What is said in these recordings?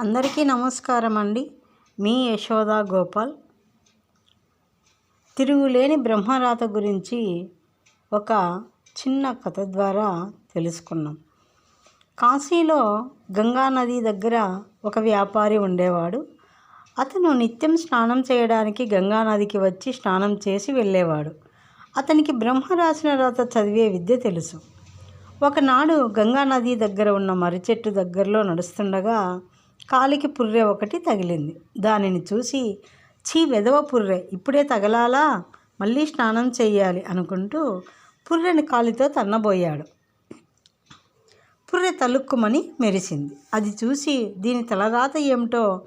అందరికీ నమస్కారం అండి మీ యశోద గోపాల్. తిరుగులేని బ్రహ్మరాత గురించి ఒక చిన్న కథ ద్వారా తెలుసుకున్నాం. కాశీలో గంగా నది దగ్గర ఒక వ్యాపారి ఉండేవాడు. అతను నిత్యం స్నానం చేయడానికి గంగా నదికి వచ్చి స్నానం చేసి వెళ్ళేవాడు. అతనికి బ్రహ్మ రాసిన రాత చదివే విద్య తెలుసు. ఒకనాడు గంగా నది దగ్గర ఉన్న మర్రి చెట్టు దగ్గరలో నడుస్తుండగా కాలికి పుర్రె ఒకటి తగిలింది. దానిని చూసి చీ వెదవ పుర్రె ఇప్పుడే తగలాలా? మళ్ళీ స్నానం చేయాలి అనుకుంటూ పుర్రెని కాలితో తన్నబోయాడు. పుర్రె తలుక్కుమని మెరిసింది. అది చూసి దీని తలరాత ఏమిటో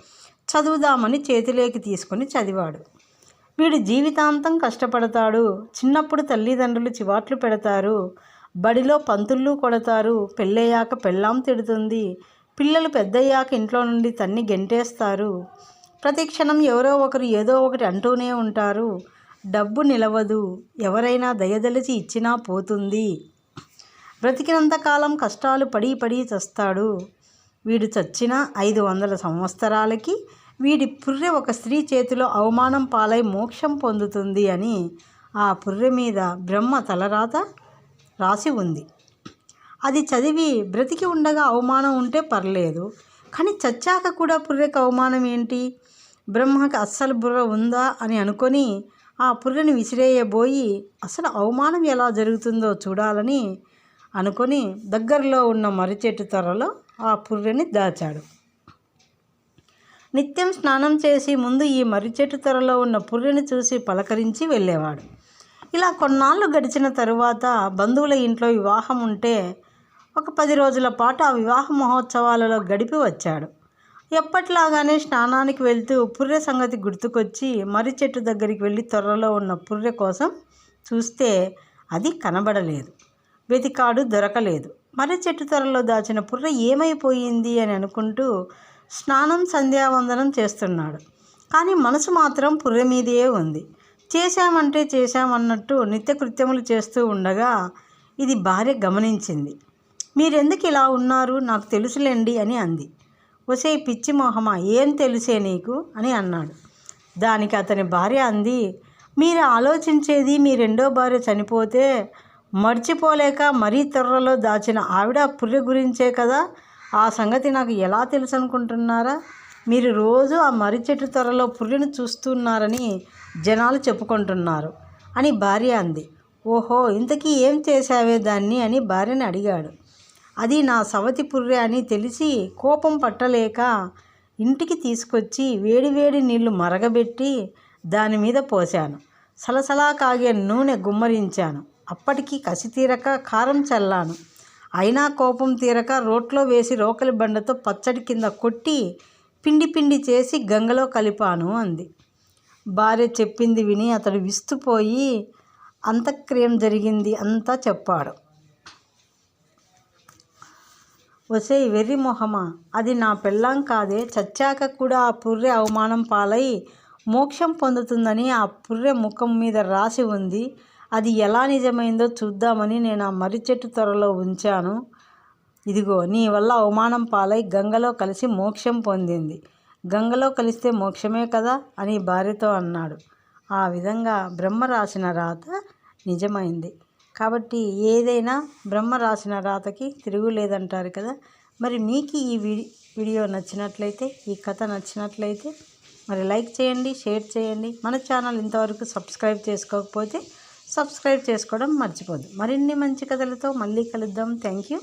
చదువుదామని చేతిలోకి తీసుకొని చదివాడు. వీడు జీవితాంతం కష్టపడతాడు. చిన్నప్పుడు తల్లిదండ్రులు చివాట్లు పెడతారు. బడిలో పంతుళ్ళు కొడతారు. పెళ్ళయ్యాక పెళ్ళాం తిడుతుంది. పిల్లలు పెద్దయ్యాక ఇంట్లో నుండి తన్ని గెంటేస్తారు. ప్రతి క్షణం ఎవరో ఒకరు ఏదో ఒకటి అంటూనే ఉంటారు. డబ్బు నిలవదు. ఎవరైనా దయదలిచి ఇచ్చినా పోతుంది. బ్రతికినంతకాలం కష్టాలు పడి పడి చస్తాడు. వీడు చచ్చిన ఐదు వందల సంవత్సరాలకి వీడి పుర్రె ఒక స్త్రీ చేతిలో అవమానం పాలై మోక్షం పొందుతుంది అని ఆ పుర్రె మీద బ్రహ్మ తలరాత రాసి ఉంది. అది చదివి బ్రతికి ఉండగా అవమానం ఉంటే పర్లేదు. కానీ చచ్చాక కూడా పుర్రెకి అవమానం ఏంటి? బ్రహ్మకి అస్సలు బుర్ర ఉందా అని అనుకొని ఆ పుర్రెని విసిరేయబోయి అసలు అవమానం ఎలా జరుగుతుందో చూడాలని అనుకొని దగ్గరలో ఉన్న మర్రిచెట్టు త్వరలో ఆ పుర్రెని దాచాడు. నిత్యం స్నానం చేసి ముందు ఈ మర్రిచెట్టు త్వరలో ఉన్న పుర్రెని చూసి పలకరించి వెళ్ళేవాడు. ఇలా కొన్నాళ్ళు గడిచిన తరువాత బంధువుల ఇంట్లో వివాహం ఉంటే ఒక పది రోజుల పాటు ఆ వివాహ మహోత్సవాలలో గడిపి వచ్చాడు. ఎప్పట్లాగానే స్నానానికి వెళ్తూ పుర్రె సంగతి గుర్తుకొచ్చి మర్రి చెట్టు దగ్గరికి వెళ్ళి త్వరలో ఉన్న పుర్రె కోసం చూస్తే అది కనబడలేదు. వెతికాడు దొరకలేదు. మర్రి చెట్టు త్వరలో దాచిన పుర్రె ఏమైపోయింది అని అనుకుంటూ స్నానం సంధ్యావందనం చేస్తున్నాడు. కానీ మనసు మాత్రం పుర్రె మీదే ఉంది. చేశామంటే చేశామన్నట్టు నిత్యకృత్యములు చేస్తూ ఉండగా ఇది భార్య గమనించింది. మీరెందుకు ఇలా ఉన్నారు? నాకు తెలుసులేండి అని అంది. ఒసే పిచ్చి మొహమా ఏం తెలుసే నీకు? అని అన్నాడు. దానికి అతని భార్య అంది మీరు ఆలోచించేది మీ రెండో భార్య చనిపోతే మర్చిపోలేక మరీ తెర్రలో దాచిన ఆవిడ పుర్రె గురించే కదా? ఆ సంగతి నాకు ఎలా తెలుసు అనుకుంటున్నారా మీరు రోజు ఆ మర్రి చెట్టు త్వరలో పుర్రెను చూస్తున్నారని జనాలు చెప్పుకుంటున్నారు అని భార్య అంది. ఓహో ఇంతకీ ఏం చేశావే దాన్ని అని భార్యని అడిగాడు. అది నా సవతి పుర్రె అని తెలిసి కోపం పట్టలేక ఇంటికి తీసుకొచ్చి వేడివేడి నీళ్ళు మరగబెట్టి దాని మీద పోశాను. సలసలా కాగే నూనె గుమ్మరించాను. అప్పటికి కసి తీరక కారం చల్లాను. అయినా కోపం తీరక రోట్లో వేసి రోకలి బండతో పచ్చడి కింద కొట్టి పిండి పిండి చేసి గంగలో కలిపాను అంది. భార్య చెప్పింది విని అతడు విస్తుపోయి అంతక్రియం జరిగింది అంతా చెప్పాడు. ఒసేయ్ వెర్రి మొహమా. అది నా పెళ్ళాం కాదే. చచ్చాక కూడా ఆ పుర్రె అవమానం పాలై మోక్షం పొందుతుందని ఆ పుర్రె ముఖం మీద రాసి ఉంది. అది ఎలా నిజమైందో చూద్దామని నేను ఆ మర్రి చెట్టు త్వరలో ఉంచాను. ఇదిగో నీ వల్ల అవమానం పాలై గంగలో కలిసి మోక్షం పొందింది. గంగలో కలిస్తే మోక్షమే కదా అని భార్యతో అన్నాడు. ఆ విధంగా బ్రహ్మ రాసిన రాత నిజమైంది. కాబట్టి ఏదైనా బ్రహ్మ రాసిన రాతకి తిరుగులేదంటారు కదా. మరి మీకు ఈ వీడియో నచ్చినట్లయితే ఈ కథ నచ్చినట్లయితే మరి లైక్ చేయండి షేర్ చేయండి. మన ఛానల్ ఇంతవరకు సబ్స్క్రైబ్ చేసుకోకపోతే సబ్స్క్రైబ్ చేసుకోవడం మర్చిపోద్దు. మరిన్ని మంచి కథలతో మళ్ళీ కలుద్దాం. Thank you.